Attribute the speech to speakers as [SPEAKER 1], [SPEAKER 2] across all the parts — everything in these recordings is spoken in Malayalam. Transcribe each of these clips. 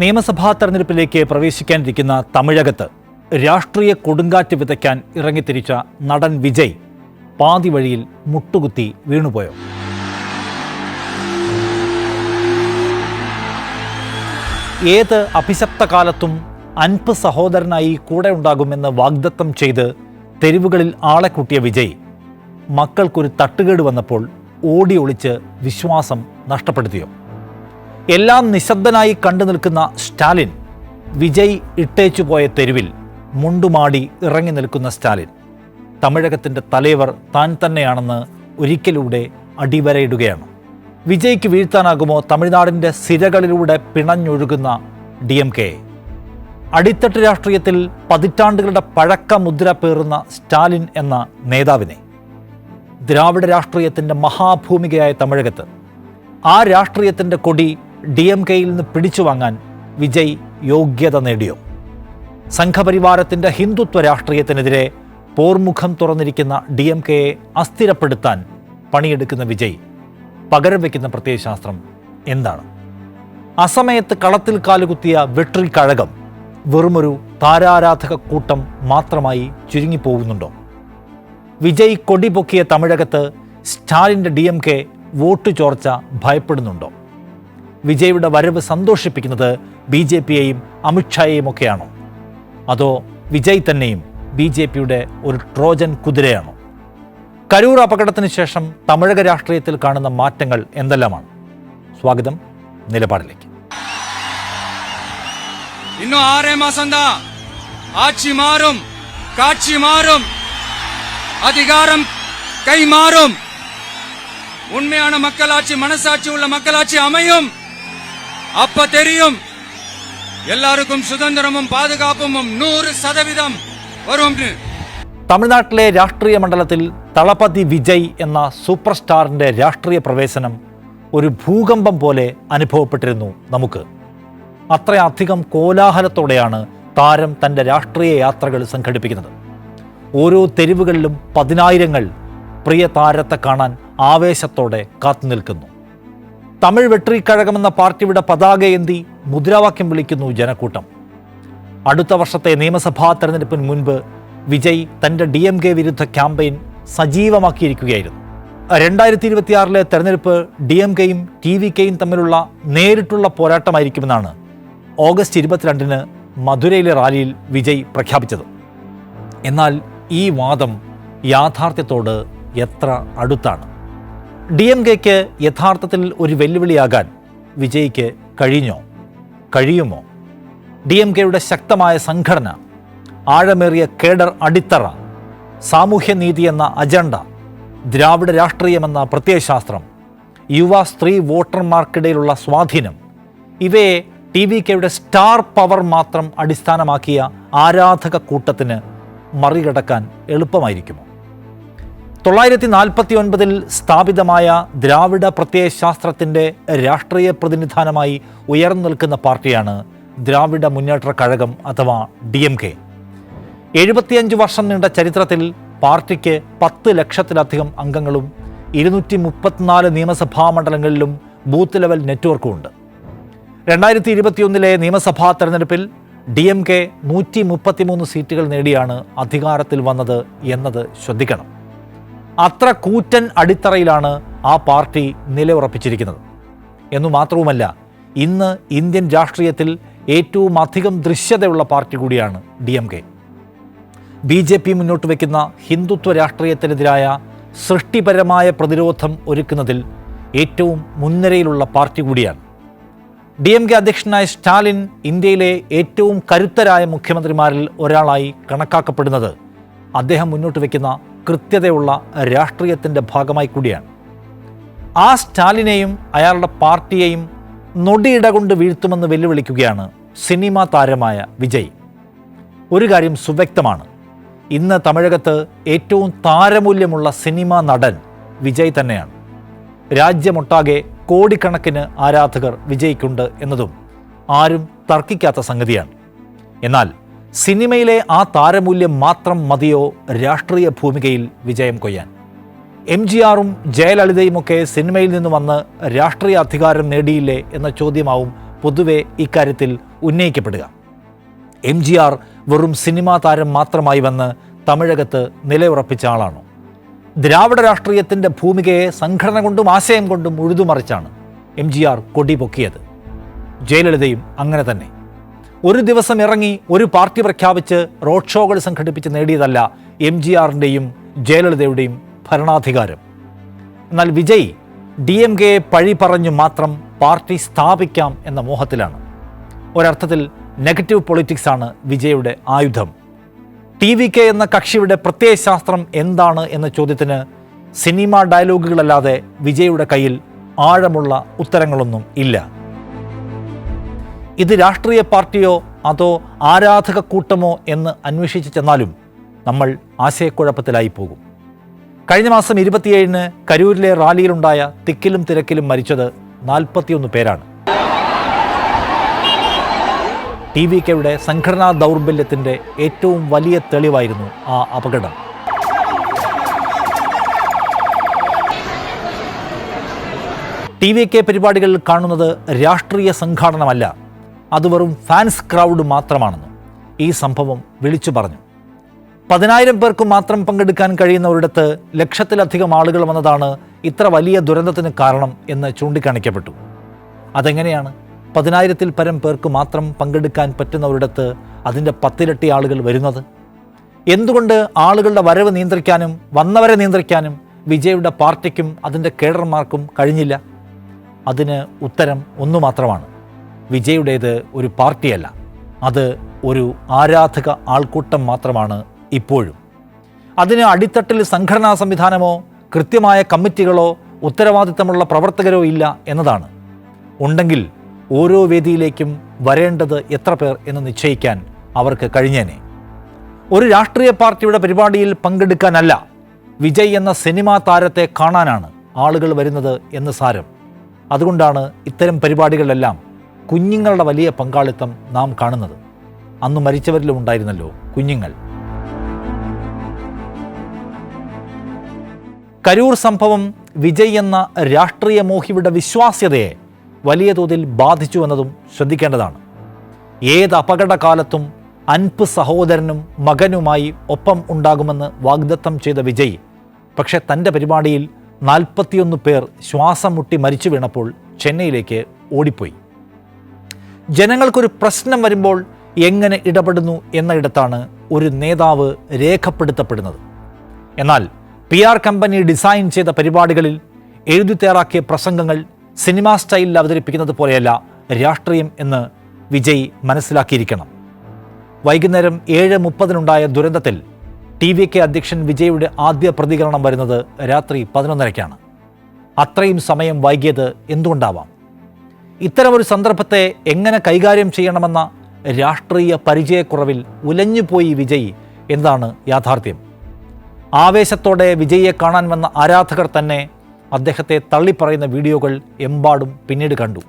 [SPEAKER 1] നിയമസഭാ തെരഞ്ഞെടുപ്പിലേക്ക് പ്രവേശിക്കാനിരിക്കുന്ന തമിഴകത്ത് രാഷ്ട്രീയ കൊടുങ്കാറ്റ് വിതയ്ക്കാൻ ഇറങ്ങിത്തിരിച്ച നടൻ വിജയ് പാതി വഴിയിൽ മുട്ടുകുത്തി വീണുപോയോ? ഏത് അഭിശപ്ത കാലത്തും അൻപ് സഹോദരനായി കൂടെ ഉണ്ടാകുമെന്ന് വാഗ്ദത്തം ചെയ്ത് തെരുവുകളിൽ ആളെ കൂട്ടിയ വിജയ് മക്കൾക്കൊരു തട്ടുകേട് വന്നപ്പോൾ ഓടി ഒളിച്ച് വിശ്വാസം നഷ്ടപ്പെടുത്തിയോ? എല്ലാം നിശബ്ദനായി കണ്ടു നിൽക്കുന്ന സ്റ്റാലിൻ വിജയ് ഇട്ടേച്ചു പോയ തെരുവിൽ മുണ്ടുമാടി ഇറങ്ങി നിൽക്കുന്ന സ്റ്റാലിൻ. തമിഴകത്തിന്റെ തലൈവർ താൻ തന്നെയാണെന്ന് ഒരിക്കലൂടെ അടിവരയിടുകയാണ്. വിജയ്ക്ക് വീഴ്ത്താനാകുമോ തമിഴ്നാടിന്റെ സിരകളിലൂടെ പിണഞ്ഞൊഴുകുന്ന ഡി എം കെ. അടിത്തട്ട് രാഷ്ട്രീയത്തിൽ പതിറ്റാണ്ടുകളുടെ പഴക്ക മുദ്ര പേറുന്ന സ്റ്റാലിൻ എന്ന നേതാവിനെ. ദ്രാവിഡ രാഷ്ട്രീയത്തിന്റെ മഹാഭൂമികയായ തമിഴകത്ത് ആ രാഷ്ട്രീയത്തിന്റെ കൊടി ഡി എം കെയിൽ നിന്ന് പിടിച്ചു വാങ്ങാൻ വിജയ് യോഗ്യത നേടിയോ? സംഘപരിവാരത്തിന്റെ ഹിന്ദുത്വ രാഷ്ട്രീയത്തിനെതിരെ പോർമുഖം തുറന്നിരിക്കുന്ന ഡി എം കെയെ അസ്ഥിരപ്പെടുത്താൻ പണിയെടുക്കുന്ന വിജയ് പകരം വയ്ക്കുന്ന പ്രത്യയശാസ്ത്രം എന്താണ്? അസമയത്ത് കളത്തിൽ കാലുകുത്തിയ വെട്രി കഴകം വെറുമൊരു താരാരാധക കൂട്ടം മാത്രമായി ചുരുങ്ങിപ്പോകുന്നുണ്ടോ? വിജയ് കൊടി പൊക്കിയ തമിഴകത്ത് സ്റ്റാലിന്റെ ഡി എം കെ വോട്ട് ചോർച്ച ഭയപ്പെടുന്നുണ്ടോ? വിജയുടെ വരവ് സന്തോഷിപ്പിക്കുന്നത് ബി ജെ പിയെയും അമിത്ഷായെയും ഒക്കെയാണോ അതോ വിജയ് തന്നെയും ബി ജെ പിയുടെ ഒരു ട്രോജൻ കുതിരയാണോ കരൂർ അപകടത്തിന് ശേഷം തമിഴക രാഷ്ട്രീയത്തിൽ കാണുന്ന മാറ്റങ്ങൾ എന്തെല്ലാമാണ് സ്വാഗതം നിലപാടിലേക്ക്
[SPEAKER 2] இன்னும் ஆறே மாசம்தான் ஆட்சி மாறும் காட்சி மாறும் அதிகாரம் கை மாறும் உண்மையான மக்களாட்சி மனசாட்சி உள்ள மக்களாட்சி அமையும் அப்ப தெரியும் எல்லாருக்கும் சுதந்திரமும் பாதுகாப்பும் நூறு சதவீதம் வரும்னு
[SPEAKER 1] തമിഴ്നാട്ടിലെ രാഷ്ട്രീയ മണ്ഡലത്തിൽ തളപതി വിജയ് എന്ന സൂപ്പർ സ്റ്റാറിൻ്റെ രാഷ്ട്രീയ പ്രവേശനം ഒരു ഭൂകമ്പം പോലെ അനുഭവപ്പെട്ടിരുന്നു നമുക്ക് അത്രയധികം കോലാഹലത്തോടെയാണ് താരം തൻ്റെ രാഷ്ട്രീയ യാത്രകൾ സംഘടിപ്പിക്കുന്നത് ഓരോ തെരുവുകളിലും പതിനായിരങ്ങൾ പ്രിയ താരത്തെ കാണാൻ ആവേശത്തോടെ കാത്തുനിൽക്കുന്നു തമിഴ് വെട്രി കഴകമെന്ന പാർട്ടിയുടെ പതാകയേന്തി മുദ്രാവാക്യം വിളിക്കുന്നു ജനക്കൂട്ടം. അടുത്ത വർഷത്തെ നിയമസഭാ തെരഞ്ഞെടുപ്പിന് മുൻപ് വിജയ് തന്റെ ഡി എം കെ വിരുദ്ധ ക്യാമ്പയിൻ സജീവമാക്കിയിരിക്കുകയായിരുന്നു. രണ്ടായിരത്തി ഇരുപത്തിയാറിലെ തെരഞ്ഞെടുപ്പ് ഡി എം കെയും ടി വി കെയും തമ്മിലുള്ള നേരിട്ടുള്ള പോരാട്ടമായിരിക്കുമെന്നാണ് ഓഗസ്റ്റ് ഇരുപത്തിരണ്ടിന് മധുരയിലെ റാലിയിൽ വിജയ് പ്രഖ്യാപിച്ചത്. എന്നാൽ ഈ വാദം യാഥാർത്ഥ്യത്തോട് എത്ര അടുത്താണ്? ഡി എം കെക്ക് യഥാർത്ഥത്തിൽ ഒരു വെല്ലുവിളിയാകാൻ വിജയ്ക്ക് കഴിഞ്ഞോ? കഴിയുമോ? ഡി എം കെയുടെ ശക്തമായ സംഘടന ആഴമേറിയ കേഡർ അടിത്തറ സാമൂഹ്യനീതി എന്ന അജണ്ട ദ്രാവിഡ രാഷ്ട്രീയമെന്ന പ്രത്യയശാസ്ത്രം യുവ സ്ത്രീ വോട്ടർമാർക്കിടയിലുള്ള സ്വാധീനം ഇവയെ ടി വി കെയുടെ സ്റ്റാർ പവർ മാത്രം അടിസ്ഥാനമാക്കിയ ആരാധക കൂട്ടത്തിന് മറികടക്കാൻ എളുപ്പമായിരിക്കുമോ? തൊള്ളായിരത്തി നാൽപ്പത്തി ഒൻപതിൽ സ്ഥാപിതമായ ദ്രാവിഡ പ്രത്യയശാസ്ത്രത്തിന്റെ രാഷ്ട്രീയ പ്രതിനിധാനമായി ഉയർന്നു നിൽക്കുന്ന പാർട്ടിയാണ് ദ്രാവിഡ മുന്നേറ്റ കഴകം അഥവാ ഡി എം കെ എഴുപത്തിയഞ്ച് വർഷം നീണ്ട ചരിത്രത്തിൽ പാർട്ടിക്ക് പത്ത് ലക്ഷത്തിലധികം അംഗങ്ങളും ഇരുന്നൂറ്റി മുപ്പത്തിനാല് നിയമസഭാ മണ്ഡലങ്ങളിലും ബൂത്ത് ലെവൽ നെറ്റ്വർക്കും ഉണ്ട് രണ്ടായിരത്തി ഇരുപത്തിയൊന്നിലെ നിയമസഭാ തെരഞ്ഞെടുപ്പിൽ ഡി എം കെ നൂറ്റി മുപ്പത്തിമൂന്ന് സീറ്റുകൾ നേടിയാണ് അധികാരത്തിൽ വന്നത് എന്നത് ശ്രദ്ധിക്കണം. അത്ര കൂറ്റൻ അടിത്തറയിലാണ് ആ പാർട്ടി നിലയുറപ്പിച്ചിരിക്കുന്നത്. എന്നു മാത്രവുമല്ല ഇന്ന് ഇന്ത്യൻ രാഷ്ട്രീയത്തിൽ ഏറ്റവും അധികം ദൃശ്യതയുള്ള പാർട്ടി കൂടിയാണ് D M K. B J P മുന്നോട്ട് വയ്ക്കുന്ന ഹിന്ദുത്വ രാഷ്ട്രീയത്തിനെതിരായ സൃഷ്ടിപരമായ പ്രതിരോധം ഒരുക്കുന്നതിൽ ഏറ്റവും മുൻനിരയിലുള്ള പാർട്ടി കൂടിയാണ്. ഡി എം കെ അധ്യക്ഷനായ സ്റ്റാലിൻ ഇന്ത്യയിലെ ഏറ്റവും കരുത്തരായ മുഖ്യമന്ത്രിമാരിൽ ഒരാളായി കണക്കാക്കപ്പെടുന്നത് അദ്ദേഹം മുന്നോട്ട് വയ്ക്കുന്ന കൃത്യതയുള്ള രാഷ്ട്രീയത്തിന്റെ ഭാഗമായി കൂടിയാണ്. ആ സ്റ്റാലിനെയും അയാളുടെ പാർട്ടിയെയും നൊടിയിട കൊണ്ട് വീഴ്ത്തുമെന്ന് വെല്ലുവിളിക്കുകയാണ് സിനിമാ താരമായ വിജയ്. ഒരു കാര്യം സുവ്യക്തമാണ്. ഇന്ന് തമിഴകത്ത് ഏറ്റവും താരമൂല്യമുള്ള സിനിമാ നടൻ വിജയ് തന്നെയാണ്. രാജ്യമൊട്ടാകെ കോടിക്കണക്കിന് ആരാധകർ വിജയ്ക്കുണ്ട് എന്നതും ആരും തർക്കിക്കാത്ത സംഗതിയാണ്. എന്നാൽ സിനിമയിലെ ആ താരമൂല്യം മാത്രം മതിയോ രാഷ്ട്രീയ ഭൂമികയിൽ വിജയം കൊയ്യാൻ? എം ജി ആറും ജയലളിതയുമൊക്കെ സിനിമയിൽ നിന്ന് വന്ന് രാഷ്ട്രീയ അധികാരം നേടിയില്ലേ എന്ന ചോദ്യമാവും പൊതുവെ ഇക്കാര്യത്തിൽ ഉന്നയിക്കപ്പെടുക. എം ജി ആർ വെറും സിനിമാ താരം മാത്രമായി വന്ന് തമിഴകത്ത് നിലയുറപ്പിച്ച ആളാണോ? ദ്രാവിഡ രാഷ്ട്രീയത്തിന്റെ ഭൂമികയെ സംഘടന കൊണ്ടും ആശയം കൊണ്ടും ഉഴുതുമറിച്ചാണ് എം ജി ആർ കൊടി പൊക്കിയത്. ജയലളിതയും അങ്ങനെ തന്നെ. ഒരു ദിവസം ഇറങ്ങി ഒരു പാർട്ടി പ്രഖ്യാപിച്ച് റോഡ് ഷോകൾ സംഘടിപ്പിച്ച് നേടിയതല്ല എം ജി ആറിന്റെയും ജയലളിതയുടെയും ഭരണാധികാരം. എന്നാൽ വിജയ് ഡി എം കെയെ പഴി പറഞ്ഞു മാത്രം പാർട്ടി സ്ഥാപിക്കാം എന്ന മോഹത്തിലാണ്. ഒരർത്ഥത്തിൽ നെഗറ്റീവ് പൊളിറ്റിക്സ് ആണ് വിജയുടെ ആയുധം. ടി വി കെ എന്ന കക്ഷിയുടെ പ്രത്യയശാസ്ത്രം എന്താണ് എന്ന ചോദ്യത്തിന് സിനിമ ഡയലോഗുകളല്ലാതെ വിജയുടെ കയ്യിൽ ആഴമുള്ള ഉത്തരങ്ങളൊന്നും ഇല്ല. ഇത് രാഷ്ട്രീയ പാർട്ടിയോ അതോ ആരാധക കൂട്ടമോ എന്ന് അന്വേഷിച്ച് ചെന്നാലും നമ്മൾ ആശയക്കുഴപ്പത്തിലായി പോകും. കഴിഞ്ഞ മാസം ഇരുപത്തിയേഴിന് കരൂരിലെ റാലിയിലുണ്ടായ തിക്കിലും തിരക്കിലും മരിച്ചത് നാൽപ്പത്തിയൊന്ന് പേരാണ്. ടി വി കെയുടെ സംഘടനാ ദൗർബല്യത്തിന്റെ ഏറ്റവും വലിയ തെളിവായിരുന്നു ആ അപകടം. ടി വി കെ പരിപാടികളിൽ കാണുന്നത് രാഷ്ട്രീയ സംഘാടനമല്ല അത് വെറും ഫാൻസ് ക്രൗഡ് മാത്രമാണെന്നും ഈ സംഭവം വിളിച്ചു പറഞ്ഞു. പതിനായിരം പേർക്ക് മാത്രം പങ്കെടുക്കാൻ കഴിയുന്നവരിടത്ത് ലക്ഷത്തിലധികം ആളുകൾ വന്നതാണ് ഇത്ര വലിയ ദുരന്തത്തിന് കാരണം എന്ന് ചൂണ്ടിക്കാണിക്കപ്പെട്ടു. അതെങ്ങനെയാണ് പതിനായിരത്തിൽ പരം പേർക്ക് മാത്രം പങ്കെടുക്കാൻ പറ്റുന്നവരിടത്ത് അതിന്റെ പത്തിരട്ടി ആളുകൾ വരുന്നത്? എന്തുകൊണ്ട് ആളുകളുടെ വരവ് നിയന്ത്രിക്കാനും വന്നവരെ നിയന്ത്രിക്കാനും വിജയുടെ പാർട്ടിക്കും അതിന്റെ കേഡർമാർക്കും കഴിഞ്ഞില്ല? അതിന് ഉത്തരം ഒന്നു മാത്രമാണ്. വിജയുടേത് ഒരു പാർട്ടിയല്ല. അത് ഒരു ആരാധക ആൾക്കൂട്ടം മാത്രമാണ് ഇപ്പോഴും. അതിന് അടിത്തട്ടിൽ സംഘടനാ സംവിധാനമോ കൃത്യമായ കമ്മിറ്റികളോ ഉത്തരവാദിത്തമുള്ള പ്രവർത്തകരോ ഇല്ല എന്നതാണ്. ഉണ്ടെങ്കിൽ ഓരോ വേദിയിലേക്കും വരേണ്ടത് എത്ര പേർ എന്ന് നിശ്ചയിക്കാൻ അവർക്ക് കഴിഞ്ഞേനെ. ഒരു രാഷ്ട്രീയ പാർട്ടിയുടെ പരിപാടിയിൽ പങ്കെടുക്കാനല്ല വിജയ് എന്ന സിനിമാ താരത്തെ കാണാനാണ് ആളുകൾ വരുന്നത് എന്ന് സാരം. അതുകൊണ്ടാണ് ഇത്തരം പരിപാടികളിലെല്ലാം കുഞ്ഞുങ്ങളുടെ വലിയ പങ്കാളിത്തം നാം കാണുന്നത്. അന്ന് മരിച്ചവരിലും ഉണ്ടായിരുന്നല്ലോ കുഞ്ഞുങ്ങൾ. കരൂർ സംഭവം വിജയ് എന്ന രാഷ്ട്രീയ മോഹിയുടെ വിശ്വാസ്യതയെ വലിയ തോതിൽ ബാധിച്ചു എന്നതും ശ്രദ്ധിക്കേണ്ടതാണ്. ഏത് അപകടകാലത്തും അൻപ് സഹോദരനും മകനുമായി ഒപ്പം ഉണ്ടാകുമെന്ന് വാഗ്ദത്തം ചെയ്ത വിജയ് പക്ഷെ തന്റെ പരിപാടിയിൽ നാൽപ്പത്തിയൊന്ന് പേർ ശ്വാസം മുട്ടി മരിച്ചു വീണപ്പോൾ ചെന്നൈയിലേക്ക് ഓടിപ്പോയി. ജനങ്ങൾക്കൊരു പ്രശ്നം വരുമ്പോൾ എങ്ങനെ ഇടപെടുന്നു എന്നയിടത്താണ് ഒരു നേതാവ് രേഖപ്പെടുത്തപ്പെടുന്നത്. എന്നാൽ പി ആർ കമ്പനി ഡിസൈൻ ചെയ്ത പരിപാടികളിൽ എഴുതി തയ്യാറാക്കിയ പ്രസംഗങ്ങൾ സിനിമാ സ്റ്റൈലിൽ അവതരിപ്പിക്കുന്നത് പോലെയല്ല രാഷ്ട്രീയം എന്ന് വിജയ് മനസ്സിലാക്കിയിരിക്കണം. വൈകുന്നേരം ഏഴ് മുപ്പതിനുണ്ടായ ദുരന്തത്തിൽ ടി വി കെ അധ്യക്ഷൻ വിജയുടെ ആദ്യ പ്രതികരണം വരുന്നത് രാത്രി പതിനൊന്നരയ്ക്കാണ്. അത്രയും സമയം വൈകിയത് എന്തുകൊണ്ടാവാം? ഇത്തരമൊരു സന്ദർഭത്തെ എങ്ങനെ കൈകാര്യം ചെയ്യണമെന്ന രാഷ്ട്രീയ പരിചയക്കുറവിൽ ഉലഞ്ഞുപോയി വിജയ് എന്താണ് യാഥാർത്ഥ്യം. ആവേശത്തോടെ വിജയിയെ കാണാൻ വന്ന ആരാധകർ തന്നെ അദ്ദേഹത്തെ തള്ളിപ്പറയുന്ന വീഡിയോകൾ എമ്പാടും പിന്നീട് കണ്ടു.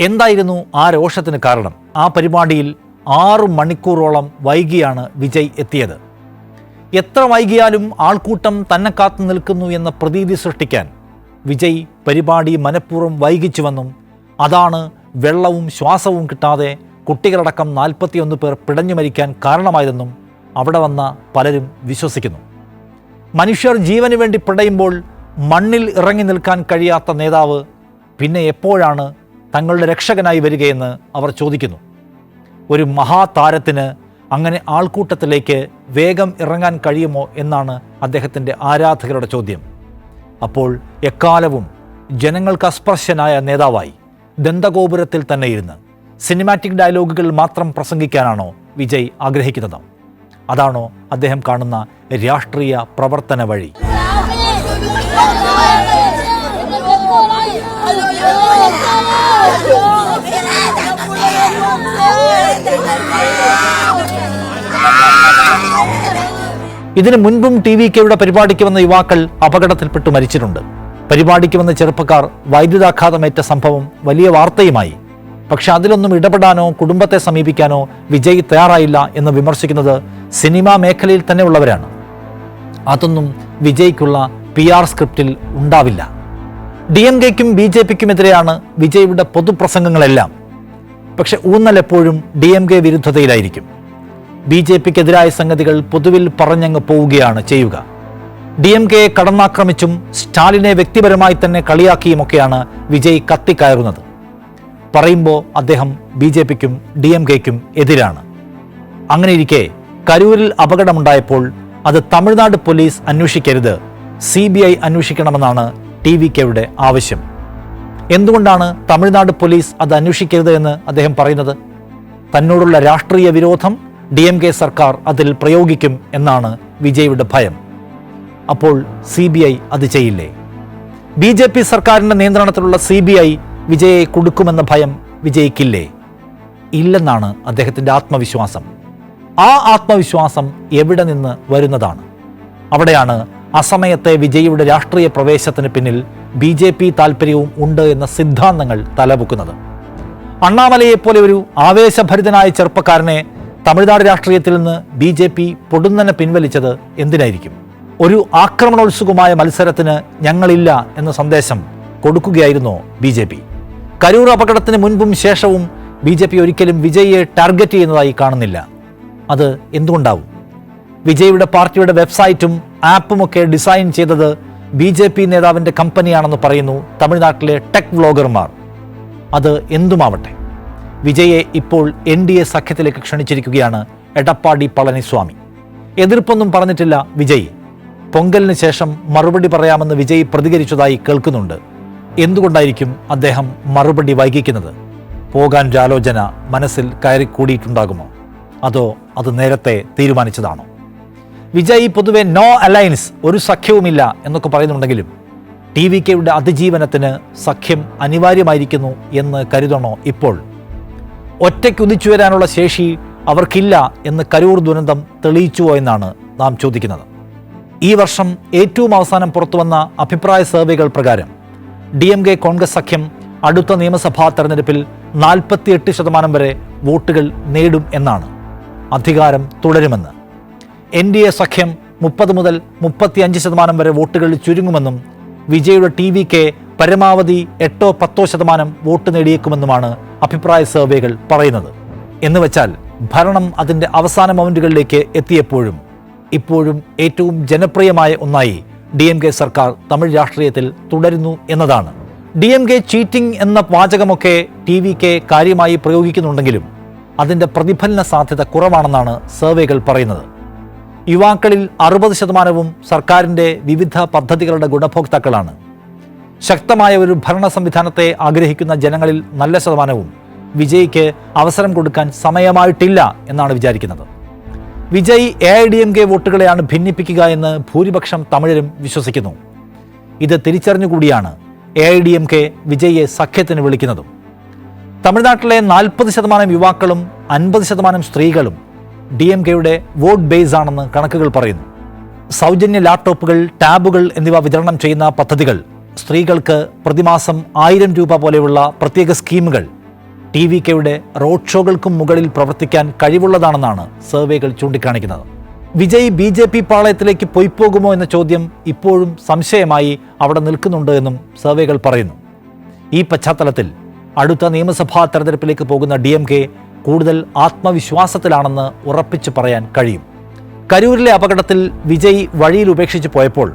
[SPEAKER 1] എന്തായിരുന്നു ആ രോഷത്തിന് കാരണം? ആ പരിപാടിയിൽ ആറു മണിക്കൂറോളം വൈകിയാണ് വിജയ് എത്തിയത്. എത്ര വൈകിയാലും ആൾക്കൂട്ടം തന്നെ കാത്തു നിൽക്കുന്നു എന്ന പ്രതീതി സൃഷ്ടിക്കാൻ വിജയ് പരിപാടി മനഃപൂർവം വൈകിച്ചുവെന്നും അതാണ് വെള്ളവും ശ്വാസവും കിട്ടാതെ കുട്ടികളടക്കം നാൽപ്പത്തിയൊന്ന് പേർ പിടഞ്ഞു മരിക്കാൻ കാരണമായതെന്നും അവിടെ വന്ന പലരും വിശ്വസിക്കുന്നു. മനുഷ്യർ ജീവന് വേണ്ടി പിടയുമ്പോൾ മണ്ണിൽ ഇറങ്ങി നിൽക്കാൻ കഴിയാത്ത നേതാവ് പിന്നെ എപ്പോഴാണ് തങ്ങളുടെ രക്ഷകനായി വരികയെന്ന് അവർ ചോദിക്കുന്നു. ഒരു മഹാതാരത്തിന് അങ്ങനെ ആൾക്കൂട്ടത്തിലേക്ക് വേഗം ഇറങ്ങാൻ കഴിയുമോ എന്നാണ് അദ്ദേഹത്തിന്റെ ആരാധകരുടെ ചോദ്യം. അപ്പോൾ എക്കാലവും ജനങ്ങൾക്ക് അസ്പർശനായ നേതാവായി. ദന്തഗോപുരത്തിൽ തന്നെ ഇരുന്ന് സിനിമാറ്റിക് ഡയലോഗുകൾ മാത്രം പ്രസംഗിക്കാനാണോ വിജയ് ആഗ്രഹിക്കുന്നത്? അതാണോ അദ്ദേഹം കാണുന്ന രാഷ്ട്രീയ പ്രവർത്തന വഴി? ഇതിനു മുൻപും ടി വി കെയുടെ പരിപാടിക്ക് വന്ന യുവാക്കൾ അപകടത്തിൽപ്പെട്ടു മരിച്ചിട്ടുണ്ട്. പരിപാടിക്ക് വന്ന ചെറുപ്പക്കാർ വൈദ്യുതാഘാതമേറ്റ സംഭവം വലിയ വാർത്തയുമായി. പക്ഷെ അതിലൊന്നും ഇടപെടാനോ കുടുംബത്തെ സമീപിക്കാനോ വിജയ് തയ്യാറായില്ല എന്ന് വിമർശിക്കുന്നത് സിനിമാ മേഖലയിൽ തന്നെ ഉള്ളവരാണ്. അതൊന്നും വിജയ്ക്കുള്ള പി ആർ സ്ക്രിപ്റ്റിൽ ഉണ്ടാവില്ല. ഡി എം കെക്കും ബി ജെ പിക്കുമെതിരെയാണ് വിജയുടെ പൊതുപ്രസംഗങ്ങളെല്ലാം. പക്ഷെ ഊന്നൽ എപ്പോഴും ഡി എം കെ വിരുദ്ധതയിലായിരിക്കും. ബി ജെ പിക്കെതിരായ സംഗതികൾ പൊതുവിൽ പറഞ്ഞങ്ങ് പോവുകയാണ് ചെയ്യുക. ഡി എം കെയെ കടന്നാക്രമിച്ചും സ്റ്റാലിനെ വ്യക്തിപരമായി തന്നെ കളിയാക്കിയുമൊക്കെയാണ് വിജയ് കത്തിക്കയറുന്നത്. പറയുമ്പോൾ അദ്ദേഹം ബി ജെ പിക്കും ഡി എം കെക്കും എതിരാണ്. അങ്ങനെയിരിക്കെ കരൂരിൽ അപകടമുണ്ടായപ്പോൾ അത് തമിഴ്നാട് പോലീസ് അന്വേഷിക്കരുത് സി ബി ഐ അന്വേഷിക്കണമെന്നാണ് ടി വി കെയുടെ ആവശ്യം. എന്തുകൊണ്ടാണ് തമിഴ്നാട് പോലീസ് അത് അന്വേഷിക്കരുത് എന്ന് അദ്ദേഹം പറയുന്നത്? തന്നോടുള്ള രാഷ്ട്രീയ വിരോധം ഡി എം കെ സർക്കാർ അതിൽ പ്രയോഗിക്കും എന്നാണ് വിജയുടെ ഭയം. അപ്പോൾ സി ബി ഐ അത് ചെയ്യില്ലേ? ബി ജെ പി സർക്കാരിന്റെ നിയന്ത്രണത്തിലുള്ള സി ബി ഐ വിജയെ കൊടുക്കുമെന്ന ഭയം വിജയിക്കില്ലേ? ഇല്ലെന്നാണ് അദ്ദേഹത്തിന്റെ ആത്മവിശ്വാസം. ആ ആത്മവിശ്വാസം എവിടെ നിന്ന് വരുന്നതാണ്? അവിടെയാണ് അസമയത്തെ വിജയിയുടെ രാഷ്ട്രീയ പ്രവേശത്തിന് പിന്നിൽ ബി ജെ പി താല്പര്യവും ഉണ്ട് എന്ന സിദ്ധാന്തങ്ങൾ തലപൊക്കുന്നത് അണ്ണാമലയെപ്പോലെ ഒരു ആവേശഭരിതനായ ചെറുപ്പക്കാരനെ തമിഴ്നാട് രാഷ്ട്രീയത്തിൽ നിന്ന് ബി ജെ പി പൊടുന്നനെ പിൻവലിച്ചത് എന്തിനായിരിക്കും? ഒരു ആക്രമണോത്സുകമായ മത്സരത്തിന് ഞങ്ങളില്ല എന്ന സന്ദേശം കൊടുക്കുകയായിരുന്നു ബി ജെ പി. കരൂർ അപകടത്തിന് മുൻപും ശേഷവും ബി ജെ പി ഒരിക്കലും വിജയിയെ ടാർഗറ്റ് ചെയ്യുന്നതായി കാണുന്നില്ല. അത് എന്തുകൊണ്ടാവും? വിജയുടെ പാർട്ടിയുടെ വെബ്സൈറ്റും ആപ്പും ഒക്കെ ഡിസൈൻ ചെയ്തത് ബി ജെ പി നേതാവിന്റെ കമ്പനിയാണെന്ന് പറയുന്നു തമിഴ്നാട്ടിലെ ടെക് വ്ലോഗർമാർ അത് എന്തുമാവട്ടെ? വിജയെ ഇപ്പോൾ എൻ ഡി എ സഖ്യത്തിലേക്ക് ക്ഷണിച്ചിരിക്കുകയാണ് എടപ്പാടി പളനിസ്വാമി. എതിർപ്പൊന്നും പറഞ്ഞിട്ടില്ല വിജയ്. പൊങ്കലിന് ശേഷം മറുപടി പറയാമെന്ന് വിജയ് പ്രതികരിച്ചതായി കേൾക്കുന്നുണ്ട്. എന്തുകൊണ്ടായിരിക്കും അദ്ദേഹം മറുപടി വൈകിക്കുന്നത്? പോകാൻ ആലോചന മനസ്സിൽ കയറിക്കൂടിയിട്ടുണ്ടാകുമോ? അതോ അത് നേരത്തെ തീരുമാനിച്ചതാണോ? വിജയ് പൊതുവെ നോ അലയൻസ് ഒരു സഖ്യവുമില്ല എന്നൊക്കെ പറയുന്നുണ്ടെങ്കിലും ടി വി കെയുടെ അതിജീവനത്തിന് സഖ്യം അനിവാര്യമായിരിക്കുന്നു എന്ന് കരുതണോ ഇപ്പോൾ? ഒറ്റയ്ക്ക് ഉദിച്ചു വരാനുള്ള ശേഷി അവർക്കില്ല എന്ന് കരൂർ ദുരന്തം തെളിയിച്ചുവോ എന്നാണ് നാം ചോദിക്കുന്നത്. ഈ വർഷം ഏറ്റവും അവസാനം പുറത്തുവന്ന അഭിപ്രായ സർവേകൾ പ്രകാരം ഡി എം കെ കോൺഗ്രസ് സഖ്യം അടുത്ത നിയമസഭാ തെരഞ്ഞെടുപ്പിൽ നാൽപ്പത്തിയെട്ട് ശതമാനം വരെ വോട്ടുകൾ നേടും എന്നാണ് അധികാരം തുടരുമെന്ന്. എൻ ഡി എ സഖ്യം മുപ്പത് മുതൽ മുപ്പത്തിയഞ്ച് ശതമാനം വരെ വോട്ടുകൾ ചുരുങ്ങുമെന്നും വിജയുടെ ടി വി കെ പരമാവധി എട്ടോ പത്തോ ശതമാനം വോട്ട് നേടിയേക്കുമെന്നുമാണ് അഭിപ്രായ സർവേകൾ പറയുന്നത്. എന്ന് വെച്ചാൽ ഭരണം അതിന്റെ അവസാന മൗണ്ടുകളിലേക്ക് എത്തിയപ്പോഴും ഇപ്പോഴും ഏറ്റവും ജനപ്രിയമായ ഒന്നായി ഡി എം കെ സർക്കാർ തമിഴ് രാഷ്ട്രീയത്തിൽ തുടരുന്നു എന്നതാണ്. ഡി എം കെ ചീറ്റിംഗ് എന്ന വാചകമൊക്കെ ടി വി കെ കാര്യമായി പ്രയോഗിക്കുന്നുണ്ടെങ്കിലും അതിന്റെ പ്രതിഫലന സാധ്യത കുറവാണെന്നാണ് സർവേകൾ പറയുന്നത്. യുവാക്കളിൽ അറുപത് ശതമാനവും സർക്കാരിന്റെ വിവിധ പദ്ധതികളുടെ ഗുണഭോക്താക്കളാണ്. ശക്തമായ ഒരു ഭരണ സംവിധാനത്തെ ആഗ്രഹിക്കുന്ന ജനങ്ങളിൽ നല്ല ശതമാനവും വിജയിക്ക് അവസരം കൊടുക്കാൻ സമയമായിട്ടില്ല എന്നാണ് വിചാരിക്കുന്നത്. Vijay A I D M K വോട്ടുകളെയാണ് ഭിന്നിപ്പിക്കുക എന്ന് ഭൂരിപക്ഷം തമിഴരും വിശ്വസിക്കുന്നു. ഇത് തിരിച്ചറിഞ്ഞുകൂടിയാണ് A I D M K വിജയ്യെ സഖ്യത്തിന് വിളിക്കുന്നതും. തമിഴ്നാട്ടിലെ നാൽപ്പത് ശതമാനം യുവാക്കളും അൻപത് ശതമാനം സ്ത്രീകളും ഡി എം കെയുടെ വോട്ട് ബേസ് ആണെന്ന് കണക്കുകൾ പറയുന്നു. സൗജന്യ ലാപ്ടോപ്പുകൾ ടാബുകൾ എന്നിവ വിതരണം ചെയ്യുന്ന പദ്ധതികൾ സ്ത്രീകൾക്ക് പ്രതിമാസം ആയിരം രൂപ പോലെയുള്ള പ്രത്യേക സ്കീമുകൾ ടി വി കെയുടെ റോഡ് ഷോകൾക്കും മുകളിൽ പ്രവർത്തിക്കാൻ കഴിവുള്ളതാണെന്നാണ് സർവേകൾ ചൂണ്ടിക്കാണിക്കുന്നത്. വിജയ് ബി ജെ പി പാളയത്തിലേക്ക് പോയിപ്പോകുമോ എന്ന ചോദ്യം ഇപ്പോഴും സംശയമായി അവിടെ നിൽക്കുന്നുണ്ട് എന്നും സർവേകൾ പറയുന്നു. ഈ പശ്ചാത്തലത്തിൽ അടുത്ത നിയമസഭാ തെരഞ്ഞെടുപ്പിലേക്ക് പോകുന്ന ഡി എം കെ കൂടുതൽ ആത്മവിശ്വാസത്തിലാണെന്ന് ഉറപ്പിച്ചു പറയാൻ കഴിയും. കരൂരിലെ അപകടത്തിൽ വിജയ് വഴിയിൽ ഉപേക്ഷിച്ച് പോയപ്പോൾ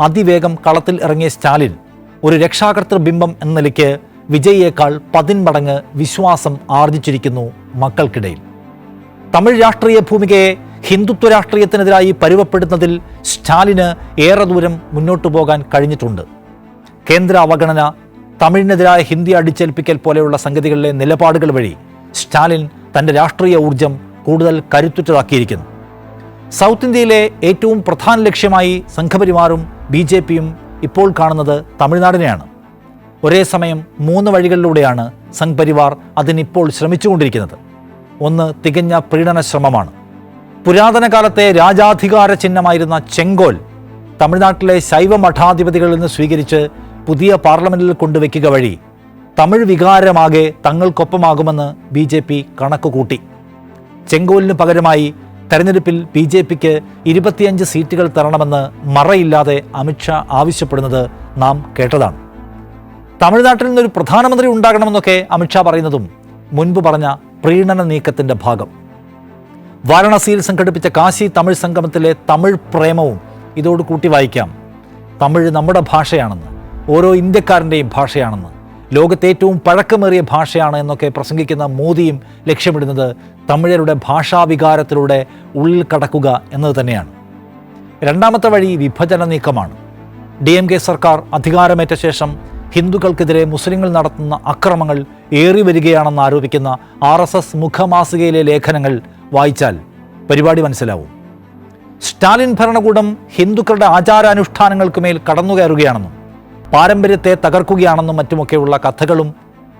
[SPEAKER 1] അതിവേഗം കളത്തിൽ ഇറങ്ങിയ സ്റ്റാലിൻ ഒരു രക്ഷാകർത്തൃ ബിംബം എന്ന നിലയ്ക്ക് വിജയിയേക്കാൾ പതിന്മടങ്ങ് വിശ്വാസം ആർജിച്ചിരിക്കുന്നു മക്കൾക്കിടയിൽ. തമിഴ് രാഷ്ട്രീയ ഭൂമികയെ ഹിന്ദുത്വ രാഷ്ട്രീയത്തിനെതിരായി പരുവപ്പെടുത്തുന്നതിൽ സ്റ്റാലിന് ഏറെ ദൂരം മുന്നോട്ടു പോകാൻ കഴിഞ്ഞിട്ടുണ്ട്. കേന്ദ്ര അവഗണന തമിഴിനെതിരായ ഹിന്ദി അടിച്ചേൽപ്പിക്കൽ പോലെയുള്ള സംഗതികളിലെ നിലപാടുകൾ വഴി സ്റ്റാലിൻ തന്റെ രാഷ്ട്രീയ ഊർജം കൂടുതൽ കരുത്തുറ്റതാക്കിയിരിക്കുന്നു. സൗത്ത് ഇന്ത്യയിലെ ഏറ്റവും പ്രധാന ലക്ഷ്യമായി സംഘപരിവാറും ബി ജെ പിയും ഇപ്പോൾ കാണുന്നത് തമിഴ്നാടിനെയാണ്. ഒരേ സമയം മൂന്ന് വഴികളിലൂടെയാണ് സംഘ് പരിവാർ അതിനിപ്പോൾ ശ്രമിച്ചുകൊണ്ടിരിക്കുന്നത്. ഒന്ന് തികഞ്ഞ പ്രീണന ശ്രമമാണ്. പുരാതന കാലത്തെ രാജാധികാര ചിഹ്നമായിരുന്ന ചെങ്കോൽ തമിഴ്നാട്ടിലെ ശൈവ മഠാധിപതികളിൽ നിന്ന് സ്വീകരിച്ച് പുതിയ പാർലമെന്റിൽ കൊണ്ടുവയ്ക്കുക വഴി തമിഴ് വികാരമാകെ തങ്ങൾക്കൊപ്പമാകുമെന്ന് ബി ജെ പി കണക്കുകൂട്ടി ചെങ്കോലിന് പകരമായി തെരഞ്ഞെടുപ്പിൽ ബി ജെ പിക്ക് ഇരുപത്തിയഞ്ച് സീറ്റുകൾ തരണമെന്ന് മറയില്ലാതെ അമിത്ഷാ ആവശ്യപ്പെടുന്നത് നാം കേട്ടതാണ്. തമിഴ്നാട്ടിൽ നിന്നൊരു പ്രധാനമന്ത്രി ഉണ്ടാകണമെന്നൊക്കെ അമിത്ഷാ പറയുന്നതും മുൻപ് പറഞ്ഞ പ്രീണന നീക്കത്തിന്റെ ഭാഗം. വാരണാസിയിൽ സംഘടിപ്പിച്ച കാശി തമിഴ് സംഗമത്തിലെ തമിഴ് പ്രേമവും ഇതോട് കൂട്ടി വായിക്കാം. തമിഴ് നമ്മുടെ ഭാഷയാണെന്ന് ഓരോ ഇന്ത്യക്കാരന്റെയും ഭാഷയാണെന്ന് ലോകത്തെ ഏറ്റവും പഴക്കമേറിയ ഭാഷയാണ് എന്നൊക്കെ പ്രസംഗിക്കുന്ന മോദിയും ലക്ഷ്യമിടുന്നത് തമിഴരുടെ ഭാഷാവികാരത്തിലൂടെ ഉള്ളിൽ കടക്കുക എന്നത് തന്നെയാണ്. രണ്ടാമത്തെ വഴി വിഭജന നീക്കമാണ്. ഡി എം കെ സർക്കാർ അധികാരമേറ്റ ശേഷം ഹിന്ദുക്കൾക്കെതിരെ മുസ്ലിങ്ങൾ നടത്തുന്ന അക്രമങ്ങൾ ഏറി വരികയാണെന്ന് ആരോപിക്കുന്ന ആർ എസ് എസ് മുഖമാസികയിലെ ലേഖനങ്ങൾ വായിച്ചാൽ പരിപാടി മനസ്സിലാവും. സ്റ്റാലിൻ ഭരണകൂടം ഹിന്ദുക്കളുടെ ആചാരാനുഷ്ഠാനങ്ങൾക്ക് മേൽ കടന്നുകയറുകയാണെന്നും പാരമ്പര്യത്തെ തകർക്കുകയാണെന്നും മറ്റുമൊക്കെയുള്ള കഥകളും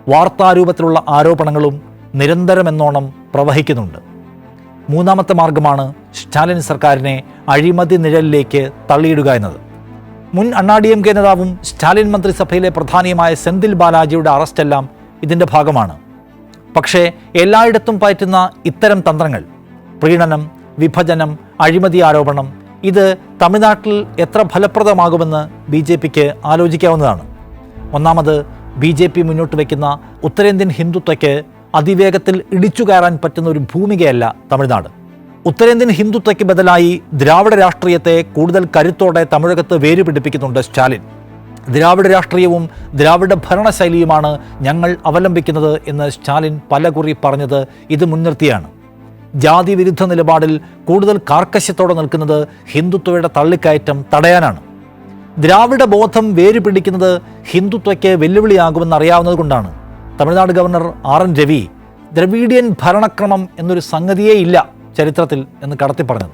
[SPEAKER 1] വാർത്താരൂപത്തിലുള്ള ആരോപണങ്ങളും നിരന്തരമെന്നോണം പ്രവഹിക്കുന്നുണ്ട്. മൂന്നാമത്തെ മാർഗമാണ് സ്റ്റാലിൻ സർക്കാരിനെ അഴിമതി നിഴലിലേക്ക് തള്ളിയിടുക എന്നത്. മുൻ അണ്ണാ ഡി എം കെ നേതാവും സ്റ്റാലിൻ മന്ത്രിസഭയിലെ പ്രധാനിയുമായ സെന്തിൽ ബാലാജിയുടെ അറസ്റ്റെല്ലാം ഇതിന്റെ ഭാഗമാണ്. പക്ഷേ എല്ലായിടത്തും പയറ്റുന്ന ഇത്തരം തന്ത്രങ്ങൾ പ്രീണനം വിഭജനം അഴിമതി ആരോപണം ഇത് തമിഴ്നാട്ടിൽ എത്ര ഫലപ്രദമാകുമെന്ന് ബി ജെ പിക്ക് ആലോചിക്കാവുന്നതാണ്. ഒന്നാമത് ബി ജെ പി മുന്നോട്ട് വയ്ക്കുന്ന ഉത്തരേന്ത്യൻ ഹിന്ദുത്വയ്ക്ക് അതിവേഗത്തിൽ ഇടിച്ചു കയറാൻ പറ്റുന്ന ഒരു ഭൂമികയല്ല തമിഴ്നാട്. ഉത്തരേന്ത്യൻ ഹിന്ദുത്വയ്ക്ക് ബദലായി ദ്രാവിഡ രാഷ്ട്രീയത്തെ കൂടുതൽ കരുത്തോടെ തമിഴകത്ത് വേരുപിടിപ്പിക്കുന്നുണ്ട് സ്റ്റാലിൻ. ദ്രാവിഡ രാഷ്ട്രീയവും ദ്രാവിഡ ഭരണശൈലിയുമാണ് ഞങ്ങൾ അവലംബിക്കുന്നത് എന്ന് സ്റ്റാലിൻ പലകുറി പറഞ്ഞത് ഇത് മുൻനിർത്തിയാണ്. ജാതി വിരുദ്ധ നിലപാടിൽ കൂടുതൽ കാർക്കശ്യത്തോടെ നിൽക്കുന്നത് ഹിന്ദുത്വയുടെ തള്ളിക്കയറ്റം തടയാനാണ്. ദ്രാവിഡ ബോധം വേര് പിടിക്കുന്നത് ഹിന്ദുത്വയ്ക്ക് വെല്ലുവിളിയാകുമെന്ന് അറിയാവുന്നത് കൊണ്ടാണ്. Tamil Nadu governor R N Ravi Dravidian ഭരണക്രമം എന്നൊരു സംഗതിയേ ഇല്ല. ചരിത്രത്തിൽ എന്ന് കടത്തി പറഞ്ഞത്.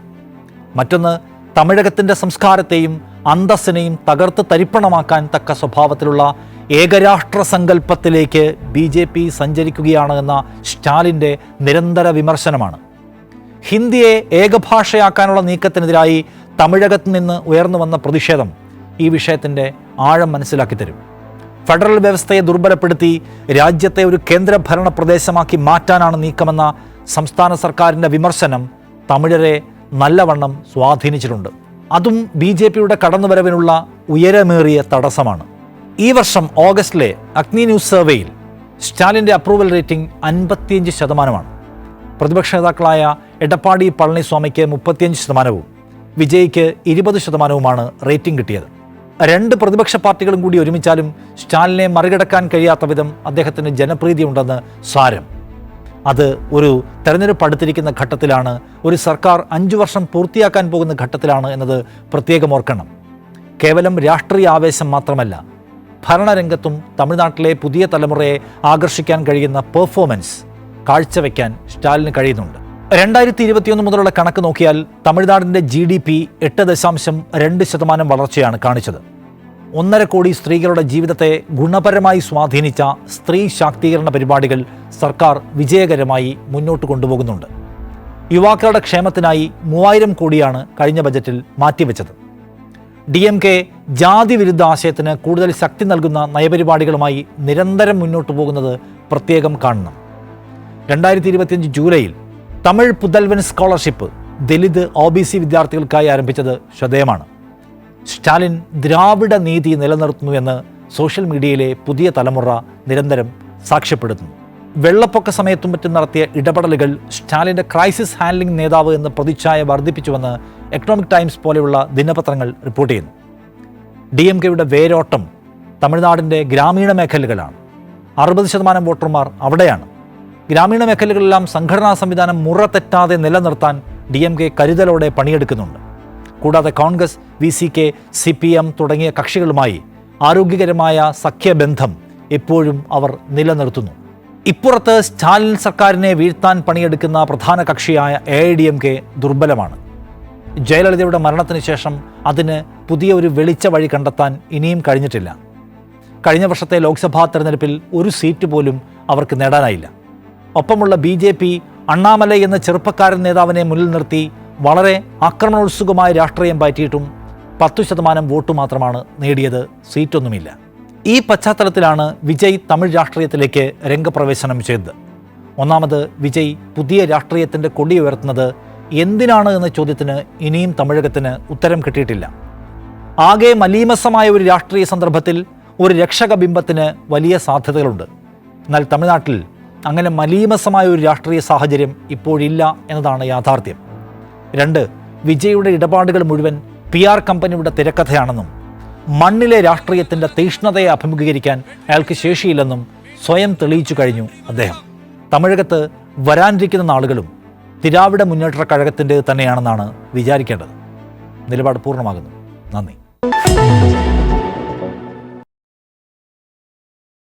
[SPEAKER 1] മറ്റൊന്ന് തമിഴകത്തിന്റെ സംസ്കാരത്തെയും അന്തസ്സിനെയും തകർത്ത് തരിപ്പണമാക്കാൻ തക്ക സ്വഭാവത്തിലുള്ള ഏകരാഷ്ട്ര സങ്കല്പത്തിലേക്ക് ബി ജെ പി സഞ്ചരിക്കുകയാണ് എന്ന സ്റ്റാലിന്റെ നിരന്തര വിമർശനമാണ്. ഹിന്ദിയെ ഏകഭാഷയാക്കാനുള്ള നീക്കത്തിനെതിരായി തമിഴകത്ത് നിന്ന് ഉയർന്നു വന്ന പ്രതിഷേധം ഈ വിഷയത്തിന്റെ ആഴം മനസ്സിലാക്കി തരും. ഫെഡറൽ വ്യവസ്ഥയെ ദുർബലപ്പെടുത്തി രാജ്യത്തെ ഒരു കേന്ദ്രഭരണ പ്രദേശമാക്കി മാറ്റാനാണ് നീക്കമെന്ന സംസ്ഥാന സർക്കാരിന്റെ വിമർശനം തമിഴരെ നല്ലവണ്ണം സ്വാധീനിച്ചിട്ടുണ്ട്. അതും ബി ജെ പിയുടെ കടന്നുവരവിനുള്ള ഉയരമേറിയ തടസ്സമാണ്. ഈ വർഷം ഓഗസ്റ്റിലെ അഗ്നി ന്യൂസ് സർവേയിൽ സ്റ്റാലിന്റെ അപ്രൂവൽ റേറ്റിംഗ് അൻപത്തിയഞ്ച് ശതമാനമാണ്. പ്രതിപക്ഷ നേതാക്കളായ എടപ്പാടി പളനിസ്വാമിക്ക് മുപ്പത്തിയഞ്ച് ശതമാനവും വിജയ്ക്ക് ഇരുപത് ശതമാനവുമാണ് റേറ്റിംഗ് കിട്ടിയത്. രണ്ട് പ്രതിപക്ഷ പാർട്ടികളും കൂടി ഒരുമിച്ചാലും സ്റ്റാലിനെ മറികടക്കാൻ കഴിയാത്ത വിധം അദ്ദേഹത്തിന് ജനപ്രീതിയുണ്ടെന്ന് സാരം. അത് ഒരു തെരഞ്ഞെടുപ്പ് അടുത്തിരിക്കുന്ന ഘട്ടത്തിലാണ് ഒരു സർക്കാർ അഞ്ചു വർഷം പൂർത്തിയാക്കാൻ പോകുന്ന ഘട്ടത്തിലാണ് എന്നത് പ്രത്യേകം ഓർക്കണം. കേവലം രാഷ്ട്രീയ ആവേശം മാത്രമല്ല ഭരണരംഗത്തും തമിഴ്നാട്ടിലെ പുതിയ തലമുറയെ ആകർഷിക്കാൻ കഴിയുന്ന പെർഫോമൻസ് കാഴ്ചവെക്കാൻ സ്റ്റാലിന് കഴിയുന്നുണ്ട്. രണ്ടായിരത്തി ഇരുപത്തിയൊന്ന് മുതലുള്ള കണക്ക് നോക്കിയാൽ തമിഴ്നാടിന്റെ ജി ഡി പി എട്ട് ദശാംശം രണ്ട് ശതമാനം വളർച്ചയാണ് കാണിച്ചത്. ഒന്നര കോടി സ്ത്രീകളുടെ ജീവിതത്തെ ഗുണപരമായി സ്വാധീനിച്ച സ്ത്രീ ശാക്തീകരണ പരിപാടികൾ സർക്കാർ വിജയകരമായി മുന്നോട്ട് കൊണ്ടുപോകുന്നുണ്ട്. യുവാക്കളുടെ ക്ഷേമത്തിനായി മൂവായിരം കോടിയാണ് കഴിഞ്ഞ ബജറ്റിൽ മാറ്റിവെച്ചത്. ഡി എം കെ ജാതി വിരുദ്ധ ആശയത്തിന് കൂടുതൽ ശക്തി നൽകുന്ന നയപരിപാടികളുമായി നിരന്തരം മുന്നോട്ട് പോകുന്നത് പ്രത്യേകം കാണണം. രണ്ടായിരത്തി ഇരുപത്തിയഞ്ച് ജൂലൈയിൽ Tamil Pudhalvan scholarship Dalit O B C വിദ്യാർത്ഥികൾക്കായി ആരംഭിച്ചത് ശ്രദ്ധേയമാണ്. സ്റ്റാലിൻ ദ്രാവിഡ നീതി നിലനിർത്തുന്നു എന്ന് സോഷ്യൽ മീഡിയയിലെ പുതിയ തലമുറ നിരന്തരം സാക്ഷ്യപ്പെടുന്നു വെള്ളപ്പൊക്ക സമയത്തും മറ്റും നടത്തിയ ഇടപെടലുകൾ സ്റ്റാലിന്റെ ക്രൈസിസ് ഹാൻഡ്ലിംഗ് നേതാവ് എന്ന പ്രതിച്ഛായ വർദ്ധിപ്പിച്ചുവെന്ന് എക്കണോമിക് ടൈംസ് പോലെയുള്ള ദിനപത്രങ്ങൾ റിപ്പോർട്ട് ചെയ്യുന്നു. ഡി എം കെയുടെ വേരോട്ടം തമിഴ്നാടിന്റെ ഗ്രാമീണ മേഖലകളാണ് അറുപത് ശതമാനം വോട്ടർമാർ അവിടെയാണ്. ഗ്രാമീണ മേഖലകളിലെല്ലാം സംഘടനാ സംവിധാനം മുറ തെറ്റാതെ നിലനിർത്താൻ ഡി എം കെ കരുതലോടെ പണിയെടുക്കുന്നുണ്ട്. കൂടാതെ Congress V C K C P M തുടങ്ങിയ കക്ഷികളുമായി ആരോഗ്യകരമായ സഖ്യബന്ധം എപ്പോഴും അവർ നിലനിർത്തുന്നു. ഇപ്പുറത്ത് സ്റ്റാലിൻ സർക്കാരിനെ വീഴ്ത്താൻ പണിയെടുക്കുന്ന പ്രധാന കക്ഷിയായ A I D M K ദുർബലമാണ്. ജയലളിതയുടെ മരണത്തിന് ശേഷം അതിന് പുതിയ ഒരു വെളിച്ച വഴി കണ്ടെത്താൻ ഇനിയും കഴിഞ്ഞിട്ടില്ല. കഴിഞ്ഞ വർഷത്തെ ലോക്സഭാ തെരഞ്ഞെടുപ്പിൽ ഒരു സീറ്റ് പോലും അവർക്ക് നേടാനായില്ല. ഒപ്പമുള്ള ബി ജെ പി അണ്ണാമലൈ എന്ന ചെറുപ്പക്കാരൻ നേതാവിനെ മുന്നിൽ നിർത്തി വളരെ ആക്രമണോത്സുകമായ രാഷ്ട്രീയം പറ്റിയിട്ടും പത്തു ശതമാനം വോട്ട് മാത്രമാണ് നേടിയത്. സീറ്റൊന്നുമില്ല. ഈ പശ്ചാത്തലത്തിലാണ് വിജയ് തമിഴ് രാഷ്ട്രീയത്തിലേക്ക് രംഗപ്രവേശനം ചെയ്തത്. ഒന്നാമത് വിജയ് പുതിയ രാഷ്ട്രീയത്തിന്റെ കൊടി ഉയർത്തുന്നത് എന്തിനാണ് എന്ന ചോദ്യത്തിന് ഇനിയും തമിഴകത്തിന് ഉത്തരം കിട്ടിയിട്ടില്ല. ആകെ മലീമസമായ ഒരു രാഷ്ട്രീയ സന്ദർഭത്തിൽ ഒരു രക്ഷക ബിംബത്തിന് വലിയ സാധ്യതകളുണ്ട്. എന്നാൽ തമിഴ്നാട്ടിൽ അങ്ങനെ മലീമസമായ ഒരു രാഷ്ട്രീയ സാഹചര്യം ഇപ്പോഴില്ല എന്നതാണ് യാഥാർത്ഥ്യം. രണ്ട് വിജയുടെ ഇടപാടുകൾ മുഴുവൻ പി ആർ കമ്പനിയുടെ തിരക്കഥയാണെന്നും മണ്ണിലെ രാഷ്ട്രീയത്തിന്റെ തീഷ്ണതയെ അഭിമുഖീകരിക്കാൻ അയാൾക്ക് ശേഷിയില്ലെന്നും സ്വയം തെളിയിച്ചു കഴിഞ്ഞു അദ്ദേഹം. തമിഴകത്ത് വരാനിരിക്കുന്ന നാളുകളും തിരാവിഡ മുന്നേറ്റ കഴകത്തിന്റെ തന്നെയാണെന്നാണ് വിചാരിക്കേണ്ടത്. നിലപാട് പൂർണമാകുന്നു. നന്ദി.